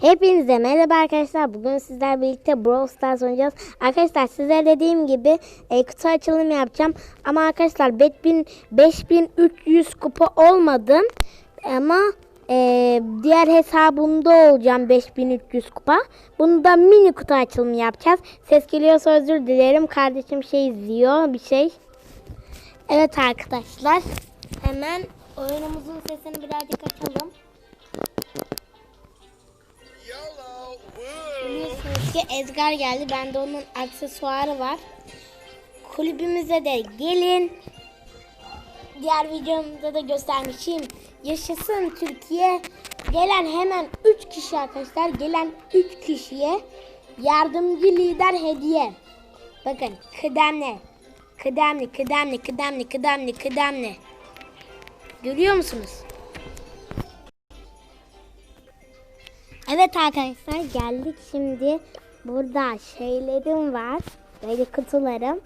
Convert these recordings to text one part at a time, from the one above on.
Hepinize merhaba arkadaşlar. Bugün sizler birlikte Brawl Stars oynayacağız. Arkadaşlar size dediğim gibi e, kutu açılımı yapacağım. Ama arkadaşlar 5000 5300 kupa olmadım. Ama e, diğer hesabımda olacağım 5300 kupa. Bunu da mini kutu açılımı yapacağız. Ses geliyorsa özür dilerim. Kardeşim şey izliyor bir şey. Evet arkadaşlar. Hemen oyunumuzun sesini birazcık açalım. Biliyorsunuz ki Edgar geldi. Bende onun aksesuarı var. Kulübümüze de gelin. Diğer videomda da göstermişim. Yaşasın Türkiye. Gelen hemen 3 kişi arkadaşlar. Gelen 3 kişiye yardımcı lider hediye. Bakın kıdemli. Kıdemli, kıdemli, kıdemli, kıdemli, kıdemli. Görüyor musunuz? Evet arkadaşlar geldik şimdi. Burada şeylerim var. Böyle kutularım.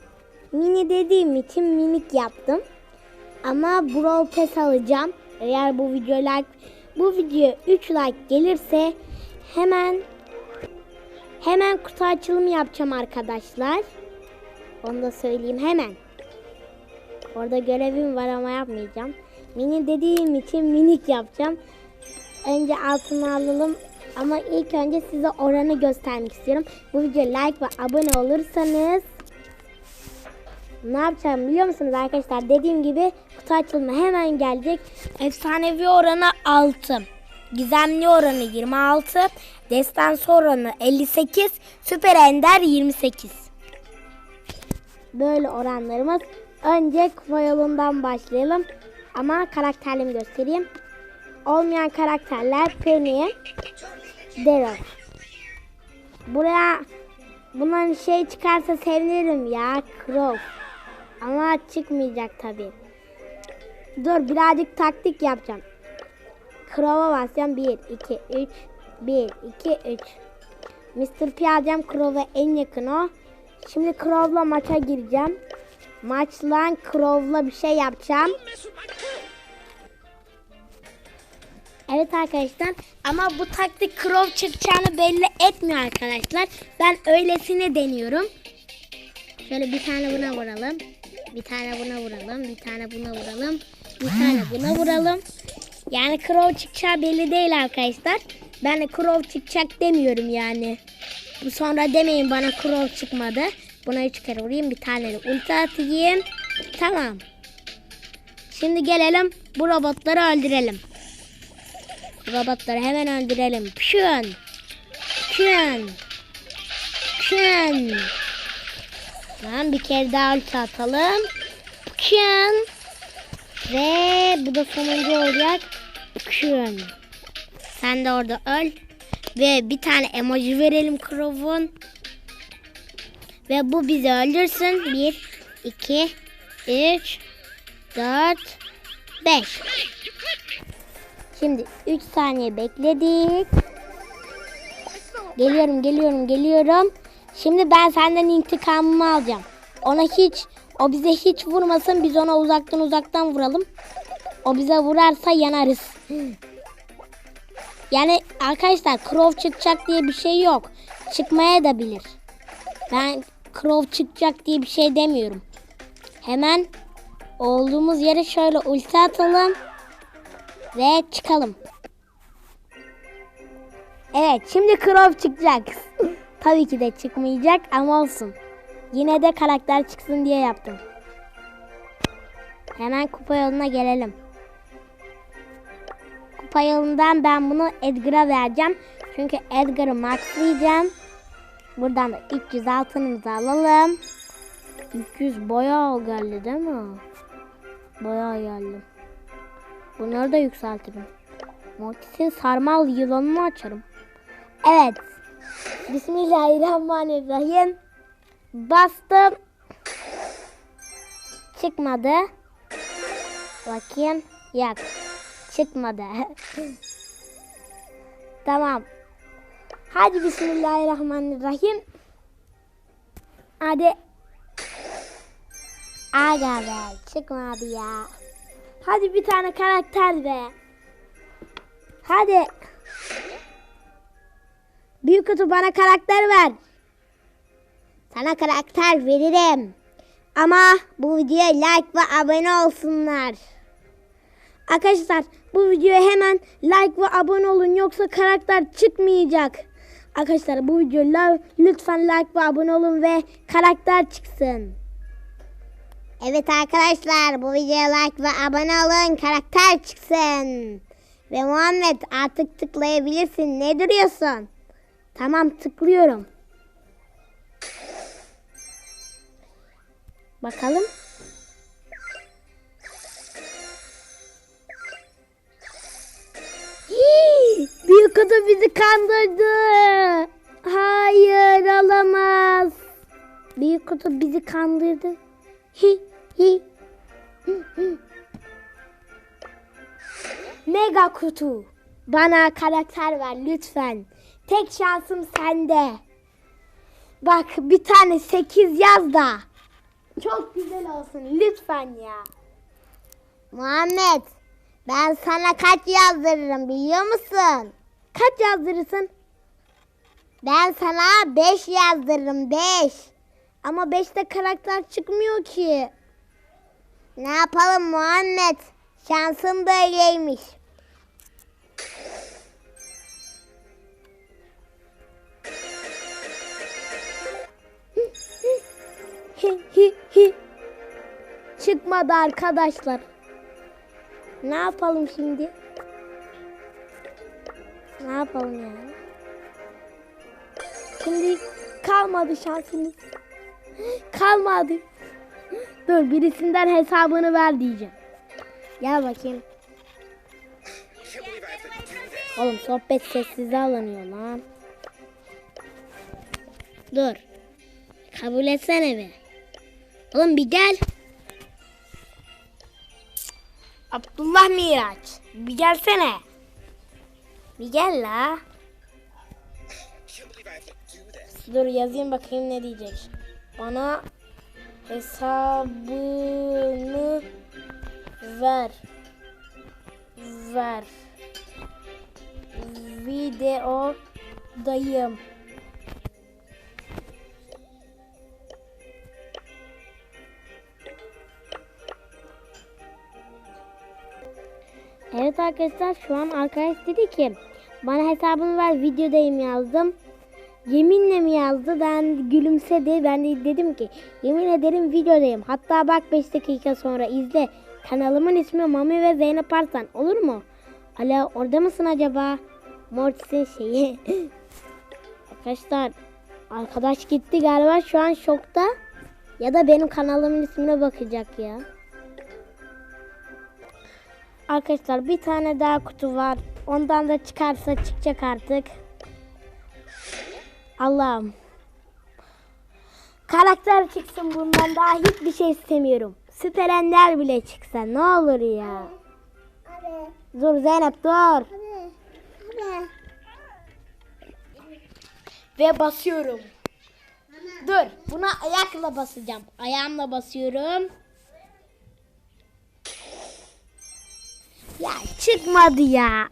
Mini dediğim için minik yaptım. Ama Brawl Pass alacağım. Eğer bu video like bu video 3 like gelirse hemen hemen kutu açılımı yapacağım arkadaşlar. Onu da söyleyeyim hemen. Orada görevim var ama yapmayacağım. Mini dediğim için minik yapacağım. Önce altına alalım. Ama ilk önce size oranı göstermek istiyorum. Bu videoya like ve abone olursanız ne yapacağım biliyor musunuz arkadaşlar? Dediğim gibi kutu açılımı hemen gelecek. Efsanevi oranı 6. Gizemli oranı 26. Destansı oranı 58. Süper Ender 28. Böyle oranlarımız. Önce kupa yolundan başlayalım. Ama karakterlerimi göstereyim. Olmayan karakterler Penny, Daryl. Buraya bunların şey çıkarsa sevinirim ya. Crow. Ama çıkmayacak tabi. Dur birazcık taktik yapacağım. Crow'a basacağım. 1, 2, 3. 1, 2, 3. Mr. P alacağım. Crow'a en yakın o. Şimdi Crow'la maça gireceğim. Maçla Crow'la bir şey yapacağım. Evet arkadaşlar ama bu taktik Crow çıkacağını belli etmiyor arkadaşlar. Ben öylesine deniyorum. Şöyle bir tane buna vuralım. Bir tane buna vuralım. Bir tane buna vuralım. Bir tane buna vuralım. Yani Crow çıkacağı belli değil arkadaşlar. Ben de çıkacak demiyorum yani. Bu sonra demeyin bana Crow çıkmadı. Buna üç kere vurayım. Bir tane de ulti atayım. Tamam. Şimdi gelelim bu robotları öldürelim. Robotları hemen öldürelim. Pşün. Pşün. Pşün. Tamam bir kere daha ulti atalım. Pşün. Ve bu da sonuncu olacak. Pşün. Sen de orada öl. Ve bir tane emoji verelim Crow'un. Ve bu bizi öldürsün. 1, 2, 3, 4, 5. Şimdi 3 saniye bekledik. Geliyorum, geliyorum, geliyorum. Şimdi ben senden intikamımı alacağım. Ona hiç, o bize hiç vurmasın. Biz ona uzaktan uzaktan vuralım. O bize vurarsa yanarız. Yani arkadaşlar Crow çıkacak diye bir şey yok. Çıkmaya da bilir. Ben Crow çıkacak diye bir şey demiyorum. Hemen olduğumuz yere şöyle ulti atalım. Ve çıkalım. Evet şimdi Crow çıkacak. Tabii ki de çıkmayacak ama olsun. Yine de karakter çıksın diye yaptım. Hemen kupa yoluna gelelim. Kupa yolundan ben bunu Edgar'a vereceğim. Çünkü Edgar'ı maxlayacağım. Buradan da 300 altınımızı alalım. 300 bayağı geldi değil mi? Bayağı geldi. Bunları da yükseltirim. Mortis'in sarmal yılanını açarım. Evet. Bismillahirrahmanirrahim. Bastım. Çıkmadı. Bakayım. Yok. Çıkmadı. tamam. Hadi Bismillahirrahmanirrahim. Hadi. Aga be. Çıkmadı ya. Hadi bir tane karakter be. Hadi. Büyük kutu bana karakter ver. Sana karakter veririm. Ama bu videoya like ve abone olsunlar. Arkadaşlar bu videoya hemen like ve abone olun yoksa karakter çıkmayacak. Arkadaşlar bu videoya lütfen like ve abone olun ve karakter çıksın. Evet arkadaşlar bu videoya like ve abone olun karakter çıksın. Ve Muhammed artık tıklayabilirsin. Ne duruyorsun? Tamam tıklıyorum. Bakalım. Hii, Büyük kutu bizi kandırdı. Hayır olamaz. Büyük kutu bizi kandırdı. Hi hi. Hı, hı. Mega kutu. Bana karakter ver lütfen. Tek şansım sende. Bak bir tane 8 yaz da. Çok güzel olsun lütfen ya. Muhammed ben sana kaç yazdırırım biliyor musun? Kaç yazdırırsın? Ben sana 5 yazdırırım 5. Ama 5'te karakter çıkmıyor ki. Ne yapalım Muhammed? Şansım böyleymiş. Çıkmadı arkadaşlar. Ne yapalım şimdi? Ne yapalım yani? Şimdi kalmadı şansımız. Kalmadı. Dur birisinden hesabını ver diyeceğim. Gel bakayım. Oğlum sohbet sessize alınıyor lan. Dur. Kabul etsene bir. Oğlum bir gel. Abdullah Miraç. Bir gelsene. Bir gel la. Dur yazayım bakayım ne diyecek. Bana hesabını ver. Ver. Videodayım. Evet arkadaşlar şu an arkadaş dedi ki bana hesabını ver videodayım yazdım. Yeminle mi yazdı? Ben gülümsedi. Ben de dedim ki yemin ederim videodayım. Hatta bak 5 dakika sonra izle. Kanalımın ismi Mami ve Zeynep Arslan. Olur mu? Alo orada mısın acaba? Mortis'in şeyi. Arkadaşlar arkadaş gitti galiba şu an şokta. Ya da benim kanalımın ismine bakacak ya. Arkadaşlar bir tane daha kutu var. Ondan da çıkarsa çıkacak artık. Allah'ım. Karakter çıksın bundan daha hiçbir şey istemiyorum. Süper Ender bile çıksa ne olur ya. Dur Zeynep dur. Ve basıyorum. Dur buna ayakla basacağım. Ayağımla basıyorum. Ya çıkmadı ya.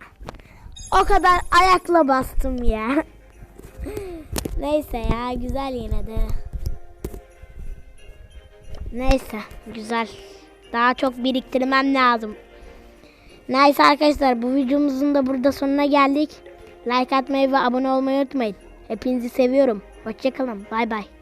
O kadar ayakla bastım ya. Neyse ya güzel yine de. Neyse güzel. Daha çok biriktirmem lazım. Neyse arkadaşlar bu videomuzun da burada sonuna geldik. Like atmayı ve abone olmayı unutmayın. Hepinizi seviyorum. Hoşçakalın. Bay bay.